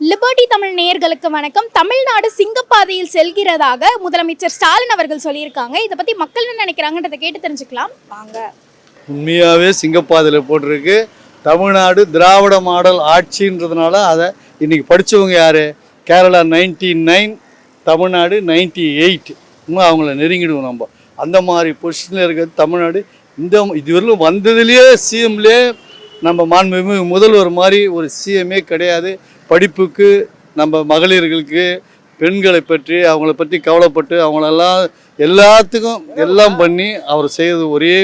Liberty Tamil நேயர்களுக்கு வணக்கம். தமிழ்நாடு சிங்கப்பாதையில் செல்கிறதாக முதலமைச்சர் ஸ்டாலின் அவர்கள் சொல்லியிருக்காங்க. இதை பத்தி மக்கள் என்ன நினைக்கிறாங்கன்றதை கேட்டு தெரிஞ்சுக்கலாம். வாங்க. உண்மையாகவே சிங்கப்பாதையில் போட்டிருக்கு. தமிழ்நாடு திராவிட மாடல் ஆட்சின்றதுனால அதை இன்னைக்கு படித்தவங்க யார்? Kerala ninety nine Tamil Nadu ninety eight. இன்னும் அவங்கள நெருங்கிடுவோம் நம்ம. அந்த மாதிரி பொசிஷனில் இருக்கிறது தமிழ்நாடு இந்த இதுவரையிலும் வந்ததுலேயே சிஎம்லேயே நம்ம மாண்புமிகு முதல்வர் மாதிரி ஒரு சிஎம்ஏ கிடையாது. படிப்புக்கு நம்ம மகளிர்களுக்கு பெண்களை பற்றி அவங்கள பற்றி கவலைப்பட்டு அவங்களெல்லாம் எல்லாத்துக்கும் எல்லாம் பண்ணி அவர் செய்தது ஒரே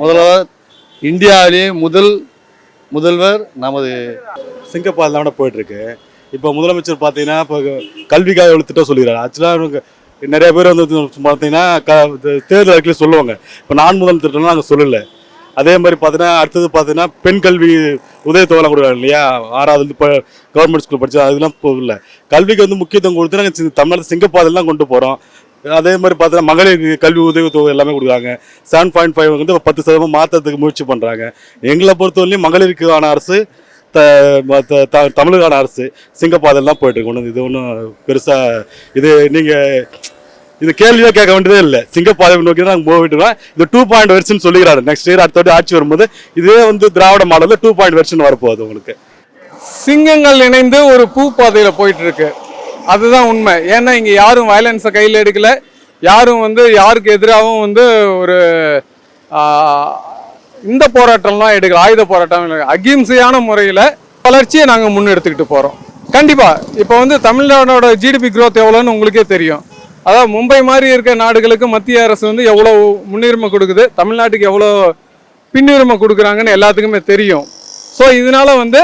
முதல்வர். இந்தியாவிலேயே முதல் முதல்வர் நமது சிங்கப்பால் தான் போயிட்டுருக்கு. இப்போ முதலமைச்சர் பார்த்தீங்கன்னா இப்போ கல்விக்காக எவ்வளோ திட்டம் சொல்லிடுறாரு ஆக்சுவலாக நிறைய பேர் வந்து பார்த்தீங்கன்னா க தேர்தல் அறிக்கையில் சொல்லுவாங்க. இப்போ நான் முதல் திட்டம்லாம் நாங்கள் சொல்லலை. அதே மாதிரி பார்த்தீங்கன்னா அடுத்தது பார்த்தீங்கன்னா பெண் கல்வி உதயத்தொகைலாம் கொடுக்குறாங்க இல்லையா? ஆறாவது இப்போ கவர்மெண்ட் ஸ்கூல் படித்தா அதெல்லாம் இப்போ இல்லை கல்விக்கு வந்து முக்கியத்துவம் கொடுத்து நாங்கள் தமிழ்நாடு சிங்கப்பாதையில் கொண்டு போகிறோம் அதே மாதிரி பார்த்தீங்கன்னா மகளிருக்கு கல்வி உதவித்தொகை எல்லாமே கொடுக்குறாங்க. செவன் பாயிண்ட் ஃபைவ் வந்து பத்து சதவீதம் மாற்றத்துக்கு முயற்சி பண்ணுறாங்க எங்களை பொறுத்தவரையிலையும் மகளிருக்கான அரசு த ம- த- த- தமிழுக்கான அரசு சிங்கப்பாதெல்லாம் போயிட்டுருக்கு போயிட்டு இது ஒன்றும் பெருசாக இது நீங்கள் இது கேள்வியே கேட்க வேண்டியதே இல்லை. சிங்கப்பாதை நோக்கி தான் நாங்கள் போயிட்டுருக்கோம் இது டூ பாயிண்ட் வெர்ஷன் சொல்லிக்கிறாரு. நெக்ஸ்ட் இயர் அடுத்த ஆட்சி வரும்போது இதே வந்து திராவிட மாடலில் டூ பாயிண்ட் வெர்ஷன் வரப்போகுது உங்களுக்கு. சிங்கங்கள் இணைந்து ஒரு பூ பாதையில் போயிட்டு இருக்கு. அதுதான் உண்மை. ஏன்னா இங்கே யாரும் வயலன்ஸை கையில் எடுக்கல. யாரும் வந்து யாருக்கு எதிராகவும் வந்து ஒரு இந்த போராட்டம்லாம் எடுக்கல. ஆயுத போராட்டம் அகிம்சையான முறையில் வளர்ச்சியை நாங்கள் முன்னெடுத்துக்கிட்டு போகிறோம் கண்டிப்பாக இப்போ வந்து தமிழ்நாடோட ஜிடிபி க்ரோத் எவ்வளோன்னு உங்களுக்கே தெரியும். அதாவது மும்பை மாதிரி இருக்க நாடுகளுக்கு மத்திய அரசு வந்து எவ்வளோ முன்னுரிமை கொடுக்குது? தமிழ்நாட்டுக்கு எவ்வளோ பின்னுரிமை கொடுக்குறாங்கன்னு எல்லாத்துக்குமே தெரியும். ஸோ இதனால வந்து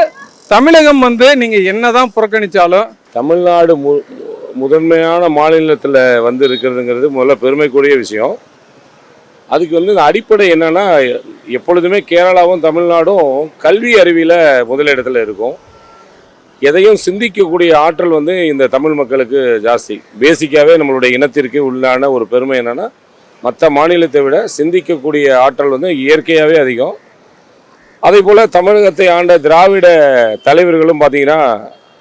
தமிழகம் வந்து நீங்கள் என்ன தான் புறக்கணித்தாலும் தமிழ்நாடு மு முதன்மையான மாநிலத்தில் வந்து இருக்கிறதுங்கிறது முதல்ல பெருமைக்குரிய விஷயம். அதுக்கு வந்து அடிப்படை என்னென்னா எப்பொழுதுமே கேரளாவும் தமிழ்நாடும் கல்வி அறிவியில் முதலிடத்தில் இருக்கும். எதையும் சிந்திக்கக்கூடிய ஆற்றல் வந்து இந்த தமிழ் மக்களுக்கு ஜாஸ்தி. பேசிக்காகவே நம்மளுடைய இனத்திற்கு உள்ளான ஒரு பெருமை என்னென்னா மற்ற மாநிலத்தை விட சிந்திக்கக்கூடிய ஆற்றல் வந்து இயற்கையாகவே அதிகம். அதே போல் தமிழகத்தை ஆண்ட திராவிட தலைவர்களும் பார்த்தீங்கன்னா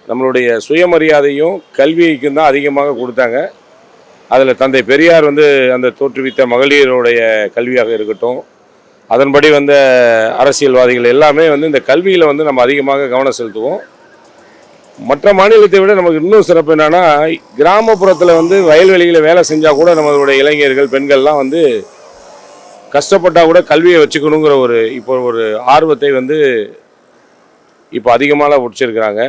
நம்மளுடைய சுயமரியாதையும் கல்விக்கும் தான் அதிகமாக கொடுத்தாங்க. அதில் தந்தை பெரியார் வந்து அந்த தோற்றுவித்த மகளிருடைய கல்வியாக இருக்கட்டும் அதன்படி வந்த அரசியல்வாதிகள் எல்லாமே வந்து இந்த கல்வியில் வந்து நம்ம அதிகமாக கவனம் செலுத்துவோம். மற்ற மாநிலத்தை விட நமக்கு இன்னும் சிறப்பு என்னன்னா கிராமப்புறத்தில் வந்து வயல்வெளியில் வேலை செஞ்சால் கூட நம்மளுடைய இளைஞர்கள் பெண்கள்லாம் வந்து கஷ்டப்பட்டா கூட கல்வியை வச்சுக்கணுங்கிற ஒரு இப்போ ஒரு ஆர்வத்தை வந்து இப்போ அதிகமாக உடிச்சிருக்கிறாங்க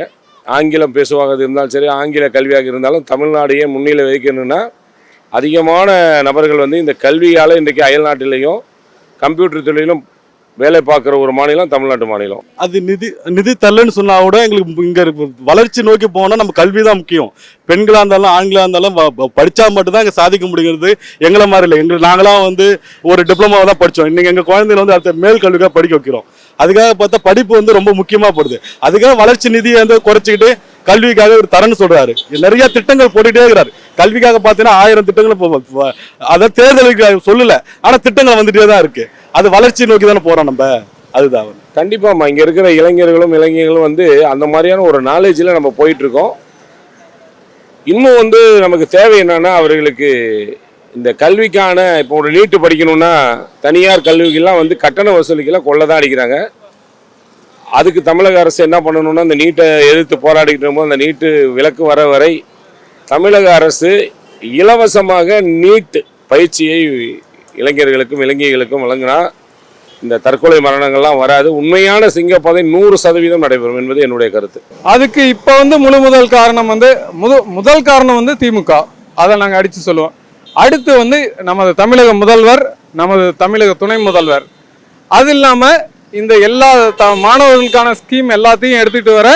ஆங்கிலம் பேசுவாங்க இருந்தாலும் சரி ஆங்கில கல்வியாக இருந்தாலும் தமிழ்நாடையே முன்னிலை வைக்கணும்னா அதிகமான நபர்கள் வந்து இந்த கல்வியால் இன்றைக்கு அயல்நாட்டிலையும் கம்ப்யூட்டர் தொழிலும் வேலை பார்க்குற ஒரு மாநிலம் தமிழ்நாட்டு மாநிலம். அது நிதி நிதி தள்ளுன்னு சொன்னால் கூட எங்களுக்கு இங்கே வளர்ச்சி நோக்கி போனால் நம்ம கல்வி தான் முக்கியம். பெண்களாக இருந்தாலும் ஆண்களாக இருந்தாலும் படித்தா மட்டும்தான் இங்கே சாதிக்க முடியுங்கிறது எங்களை மாதிரி இல்லை. எங்களுக்கு நாங்களாம் வந்து ஒரு டிப்ளமாவை தான் படித்தோம் இன்றைக்கி எங்கள் குழந்தைங்க வந்து அடுத்த மேல் கல்விக்காக படிக்க வைக்கிறோம். அதுக்காக பார்த்தா படிப்பு வந்து ரொம்ப முக்கியமாக போடுது. அதுக்காக வளர்ச்சி நிதியை வந்து குறைச்சிக்கிட்டு கல்விக்காக ஒரு தரன்னு சொல்றாரு. நிறைய திட்டங்கள் போட்டுட்டே இருக்கிறாரு. கல்விக்காக பார்த்தீங்கன்னா ஆயிரம் திட்டங்கள் இப்போ அதை தேர்தலுக்கு சொல்லல. ஆனா திட்டங்கள் வந்துட்டே தான் இருக்கு. அது வளர்ச்சி நோக்கி தானே போறோம் நம்ம? அதுதான். கண்டிப்பாம்மா இங்கே இருக்கிற இளைஞர்களும் இளைஞர்களும் வந்து அந்த மாதிரியான ஒரு நாலேஜில் நம்ம போயிட்டுருக்கோம் இன்னும் வந்து நமக்கு தேவை என்னன்னா அவர்களுக்கு இந்த கல்விக்கான இப்போ ஒரு நீட்டு படிக்கணும்னா தனியார் கல்விக்கெல்லாம் வந்து கட்டண வசூலிக்கெல்லாம் கொள்ள தான் அடிக்கிறாங்க. அதுக்கு தமிழக அரசு என்ன பண்ணணும்னா இந்த நீட்டை எதிர்த்து போராடிக்கிட்டு போது அந்த நீட்டு விலக்கு வர வரை தமிழக அரசு இலவசமாக நீட் பயிற்சியை இளைஞர்களுக்கும் இளைஞர்களுக்கும் வழங்கினா இந்த தற்கொலை மரணங்கள்லாம் வராது. உண்மையான சிங்கப்பாதை நூறு சதவீதம் நடைபெறும் என்பது என்னுடைய கருத்து. அதுக்கு இப்போ வந்து முழு முதல் காரணம் வந்து முது முதல் காரணம் வந்து திமுக. அதை நாங்கள் அடித்து சொல்லுவோம். அடுத்து வந்து நமது தமிழக முதல்வர் நமது தமிழக துணை முதல்வர். அது இல்லாமல் இந்த எல்லா த மாணவர்களுக்கான ஸ்கீம் எல்லாத்தையும் எடுத்துகிட்டு வர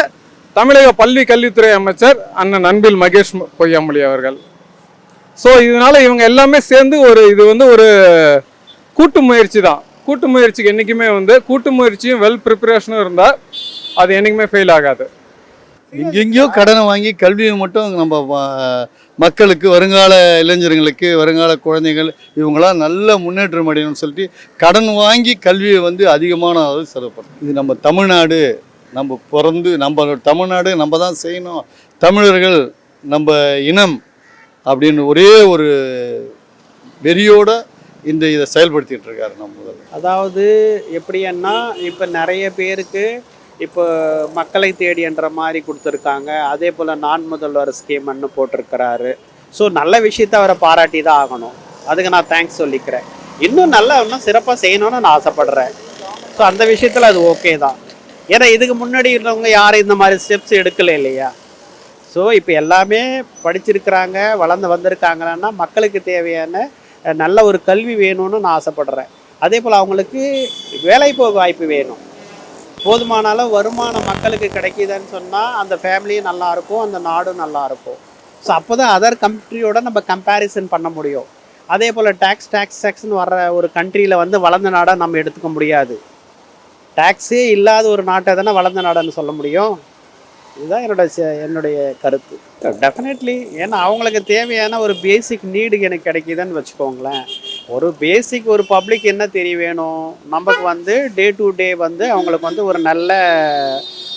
தமிழக பள்ளி கல்வித்துறை அமைச்சர் அண்ணன் அன்பில் மகேஷ் பொய்யாமொழி அவர்கள். ஸோ இதனால இவங்க எல்லாமே சேர்ந்து ஒரு இது வந்து ஒரு கூட்டு முயற்சி தான். கூட்டு முயற்சிக்கு என்றைக்குமே வந்து கூட்டு முயற்சியும் வெல் ப்ரிப்பரேஷனும் இருந்தால் அது என்றைக்குமே ஃபெயில் ஆகாது. எங்கெங்கேயோ கடனை வாங்கி கல்வியை மட்டும் நம்ம மக்களுக்கு வருங்கால இளைஞர்களுக்கு வருங்கால குழந்தைகள் இவங்களாம் நல்ல முன்னேற்றம் அடையணும்னு சொல்லிட்டு கடன் வாங்கி கல்வியை வந்து அதிகமான அளவு செலவு இது நம்ம தமிழ்நாடு நம்ம பிறந்து நம்ம தமிழ்நாடு நம்ம தான் செய்யணும். தமிழர்கள் நம்ம இனம் அப்படின்னு ஒரே ஒரு வெறியோட இந்த இதை செயல்படுத்திட்டு இருக்காரு நம்ம முதல்ல அதாவது எப்படின்னா இப்போ நிறைய பேருக்கு இப்போ மக்களை தேடின்ற மாதிரி கொடுத்துருக்காங்க. அதே போல் நான் முதல்வர் ஸ்கீம்னு போட்டிருக்கிறாரு. ஸோ நல்ல விஷயத்த அவரை பாராட்டி தான் ஆகணும். அதுக்கு நான் தேங்க்ஸ் சொல்லிக்கிறேன். இன்னும் நல்லா இன்னும் சிறப்பாக செய்யணும்னு நான் ஆசைப்படுறேன். ஸோ அந்த விஷயத்தில் அது ஓகே தான். ஏன்னா இதுக்கு முன்னாடி இருந்தவங்க யாரும் இந்த மாதிரி ஸ்டெப்ஸ் எடுக்கலை இல்லையா? ஸோ இப்போ எல்லாமே படிச்சிருக்கிறாங்க வளர்ந்து வந்திருக்காங்கன்னா மக்களுக்கு தேவையான நல்ல ஒரு கல்வி வேணும்னு நான் ஆசைப்படுறேன். அதே போல் அவங்களுக்கு வேலைப்போக்கு வாய்ப்பு வேணும். போதுமான அளவு வருமானம் மக்களுக்கு கிடைக்குதுன்னு சொன்னால் அந்த ஃபேமிலியும் நல்லாயிருக்கும் அந்த நாடும் நல்லா இருக்கும். ஸோ அப்போ தான் அதர் கண்ட்ரியோட நம்ம கம்பேரிசன் பண்ண முடியும். அதே போல் டேக்ஸ் டேக்ஸ் டேக்ஸ்னு வர்ற ஒரு கண்ட்ரியில் வந்து வளர்ந்த நாடாக நம்ம எடுத்துக்க முடியாது. டேக்ஸே இல்லாத ஒரு நாட்டை தானே வளர்ந்த நாடுன்னு சொல்ல முடியும். இதுதான் என்னோட என்னுடைய கருத்து. டெஃபினெட்லி ஏன்னா அவங்களுக்கு தேவையான ஒரு பேசிக் நீடு எனக்கு கிடைக்குதுன்னு வச்சுக்கோங்களேன். ஒரு பேசிக் ஒரு பப்ளிக் என்ன தெரிய வேணும்? நமக்கு வந்து டே டு டே வந்து அவங்களுக்கு வந்து ஒரு நல்ல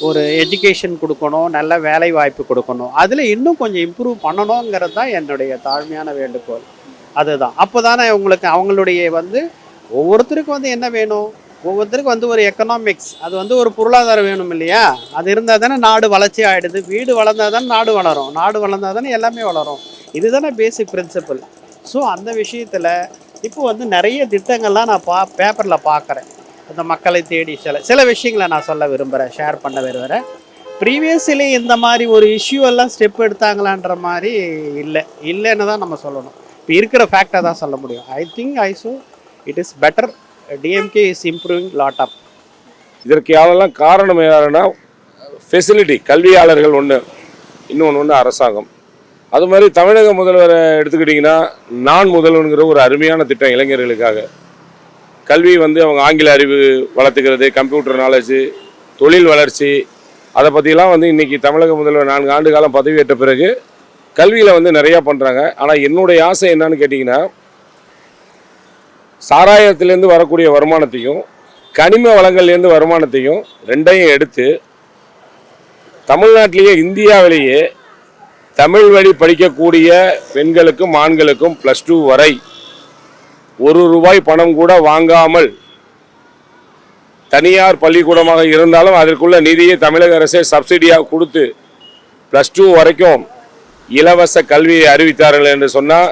ஒரு எஜுகேஷன் கொடுக்கணும் நல்ல வேலை வாய்ப்பு கொடுக்கணும். அதில் இன்னும் கொஞ்சம் இம்ப்ரூவ் பண்ணணுங்கிறது தான் என்னுடைய தாழ்மையான வேண்டுகோள். அதுதான். அப்போ தானே உங்களுக்கு அவங்களுடைய வந்து ஒவ்வொருத்தருக்கும் வந்து என்ன வேணும்? ஒவ்வொருத்தருக்கும் வந்து ஒரு எக்கனாமிக்ஸ் அது வந்து ஒரு பொருளாதாரம் வேணும் இல்லையா? அது இருந்தால் தானே நாடு வளர்ச்சி ஆகிடுது வீடு வளர்ந்தால் தானே நாடு வளரும். நாடு வளர்ந்தால் தானே எல்லாமே வளரும். இதுதானே பேசிக் பிரின்சிபல் ஸோ அந்த விஷயத்தில் இப்போ வந்து நிறைய திட்டங்கள்லாம் நான் பா பேப்பரில் பார்க்குறேன் அந்த மக்களை தேடி சில சில விஷயங்களை நான் சொல்ல விரும்புகிறேன் ஷேர் பண்ண விரும்புகிறேன் ப்ரீவியஸ்லி இந்த மாதிரி ஒரு இஷ்யூ எல்லாம் ஸ்டெப் எடுத்தாங்களான்ற மாதிரி இல்லை. இல்லைன்னு தான் நம்ம சொல்லணும். இப்போ இருக்கிற ஃபேக்டை தான் சொல்ல முடியும். I think I so it is better DMK is improving lot of இதற்கு யாரெல்லாம் காரணம் யாருன்னா ஃபெசிலிட்டி கல்வியாளர்கள் ஒன்று இன்னொன்று ஒன்று அரசாங்கம். அது மாதிரி தமிழக முதல்வரை எடுத்துக்கிட்டிங்கன்னா நான் முதல்வனுங்கிற ஒரு அருமையான திட்டம் இளைஞர்களுக்காக. கல்வி வந்து அவங்க ஆங்கில அறிவு வளர்த்துக்கிறது கம்ப்யூட்டர் நாலேஜு தொழில் வளர்ச்சி அதை பற்றிலாம் வந்து இன்றைக்கி தமிழக முதல்வர் நான்கு ஆண்டு காலம் பதவியேற்ற பிறகு கல்வியில் வந்து நிறையா பண்ணுறாங்க ஆனால் என்னுடைய ஆசை என்னன்னு கேட்டிங்கன்னா சாராயத்திலேருந்து வரக்கூடிய வருமானத்தையும் கனிம வளங்கள்லேருந்து வருமானத்தையும் ரெண்டையும் எடுத்து தமிழ்நாட்டிலேயே இந்தியாவிலேயே தமிழ் வழி படிக்கக்கூடிய பெண்களுக்கும் ஆண்களுக்கும் ப்ளஸ் டூ வரை ஒரு ரூபாய் பணம் கூட வாங்காமல் தனியார் பள்ளிக்கூடமாக இருந்தாலும் அதற்குள்ள நிதியை தமிழக அரசே சப்சிடியாக கொடுத்து ப்ளஸ் டூ வரைக்கும் இலவச கல்வியை அறிவித்தார்கள் என்று சொன்னால்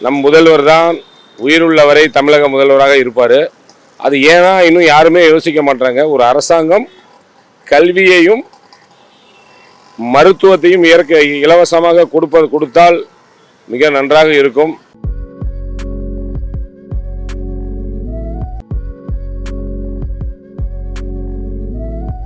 நம் முதல்வர் தான் உயிருள்ள வரை தமிழக முதல்வராக இருப்பார். அது ஏன்னா இன்னும் யாருமே யோசிக்க மாட்டாங்க ஒரு அரசாங்கம் கல்வியையும் மருத்துவத்தையும் இயற்கை இலவசமாக கொடுப்பது கொடுத்தால் மிக நன்றாக இருக்கும்.